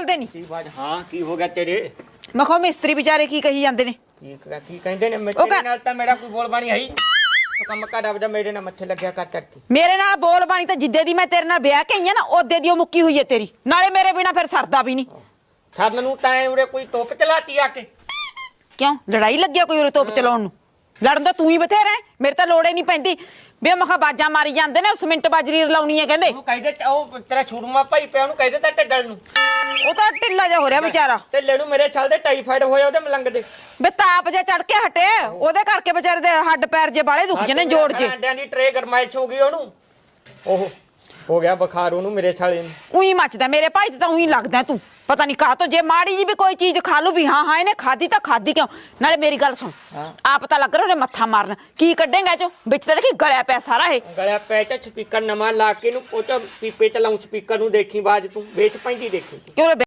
ਬੋਲਦੇ ਨਹੀਂ ਕੀ ਬਾਤ ਹਾਂ ਕੀ ਹੋ ਗਿਆ ਤੇਰੇ? ਮੈਂ ਕਿਹਾ ਮਿਸਤਰੀ ਵਿਚਾਰੇ ਕੀ ਕਹੀ ਜਾਂਦੇ ਨੇ? ਕੀ ਕ- ਕੀ ਕਹਿੰਦੇ ਨੇ? ਮੈਂ ਉਹ ਤੇਰੇ ਕਹਿ- ਨਾਲ ਤਾਂ ਮੇਰਾ ਕੋਈ ਬੋਲ ਬਾਣੀ ਹੈ ਹੀ ਨਹੀਂ। ਤੂੰ ਕੰਮ ਕਰ ਆਪਦਾ ਮੇਰੇ ਨਾਲ ਮੱਥੇ ਲੱਗਿਆ ਕਰ ਚੜਕੇ ਮੇਰੇ ਨਾਲ ਬੋਲ ਬਾਣੀ ਤਾਂ ਜਿੱਦੇ ਦੀ ਮੈਂ ਤੇਰੇ ਨਾਲ ਵਿਆਹ ਕੇ ਆਈ ਆ ਨਾ ਉਹਦੇ ਦੀ ਉਹ ਮੁੱਕੀ ਹੋਈ ਹੈ ਤੇਰੀ। ਨਾਲੇ ਮੇਰੇ ਬਿਨਾ ਫਿਰ ਸਰਦਾ ਵੀ ਨਹੀਂ ਸਰਨ ਨੂੰ ਤਾਂ ਐਂ ਉਰੇ ਕੋਈ ਟੋਪ ਚਲਾਤੀ ਆ ਕੇ। ਕਿਉਂ? ਲੜਾਈ ਲੱਗਿਆ ਕੋਈ ਉਰੇ ਤੋਪ ਚਲਾਉਣ ਨੂੰ? ਲੜਨ ਤਾਂ ਤੂੰ ਹੀ ਬਥੇਰਾ ਹੈ, ਮੇਰੇ ਤਾਂ ਲੋੜ ਨਹੀਂ ਪੈਂਦੀ। ਬੇ ਮਖਾ ਬਾਜਾਂ ਮਾਰੀ ਜਾਂਦੇ ਨੇ ਸਿਮਿੰਟ ਬਾਜਰੀ ਲਾਉਣੀ ਹੈ ਕਹਿੰਦੇ। ਉਹਨੂੰ ਕਹਿੰਦੇ ਉਹ ਤੇਰਾ ਛੁੜਮਾ ਭਾਈ ਪਿਆ ਉਹਨੂੰ ਕਹਿੰਦੇ ਤਾਂ ਢੱਡਲ ਨੂੰ। ਉਹ ਤਾਂ ਢਿੱਲਾ ਜਿਹਾ ਹੋ ਰਿਹਾ ਵਿਚਾਰਾ। ਤੇ ਲੈਣੂ ਮੇਰੇ ਚੱਲਦੇ ਟਾਈਫਾਈਡ ਹੋਇਆ ਉਹਦੇ ਮਲੰਗ ਦੇ। ਬੇ ਤਾਪ ਜੇ ਚੜ ਕੇ ਹਟੇ ਉਹਦੇ ਕਰਕੇ ਵਿਚਾਰੇ ਦੇ ਹੱਡ ਪੈਰ ਜੇ ਬਾਲੇ ਦੁਖ ਜਨੇ ਜੋੜ ਜੇ। ਅੰਡਿਆਂ ਦੀ ਟਰੇ ਗਰਮਾਇਸ਼ ਹੋ ਗਈ ਉਹਨੂੰ। ਉਹ ਹੋ ਗਿਆ ਬੁਖਾਰ ਉਹਨੂੰ ਮੇਰੇ ਛਾਲੇ ਨੂੰ। ਉਹੀ ਮੱਚਦਾ ਮੇਰੇ ਭਾਈ ਤੇ ਤਾਂ ਉਹੀ ਲੱਗਦਾ ਤੂੰ। ਪਤਾ ਨਹੀਂ ਕਾਹ ਤੋਂ ਜੇ ਮਾੜੀ ਜੀ ਵੀ ਕੋਈ ਚੀਜ਼ ਖਾ ਲੂ ਵੀ ਹਾਂ ਹਾਂ ਇਹਨੇ ਖਾਦੀ ਤਾਂ ਖਾਦੀ ਕਿਉਂ? ਨਾਲੇ ਮੇਰੀ ਗੱਲ ਸੁਣ ਹਾਂ। ਆ ਪਤਾ ਲੱਗ ਰਿਹਾ ਉਹਨੇ ਮੱਥਾ ਮਾਰਨ। ਕੀ ਕੱਢੇਗਾ ਚੋ? ਵਿੱਚ ਤੇ ਦੇਖੀ ਗਲਿਆ ਪਿਆ ਸਾਰਾ ਇਹ। ਗਲਿਆ ਪੈ ਚ ਸਪੀਕਰ ਨਵਾਂ ਲਾ ਕੇ ਨੂੰ ਉਹ ਚ ਪੀਪੇ ਚ ਲਾਉਂ ਸਪੀਕਰ ਨੂੰ ਦੇਖੀ ਬਾਜ ਤੂੰ ਵੇਚ ਪੈਂਦੀ ਦੇਖੀ ਕਿਉਂ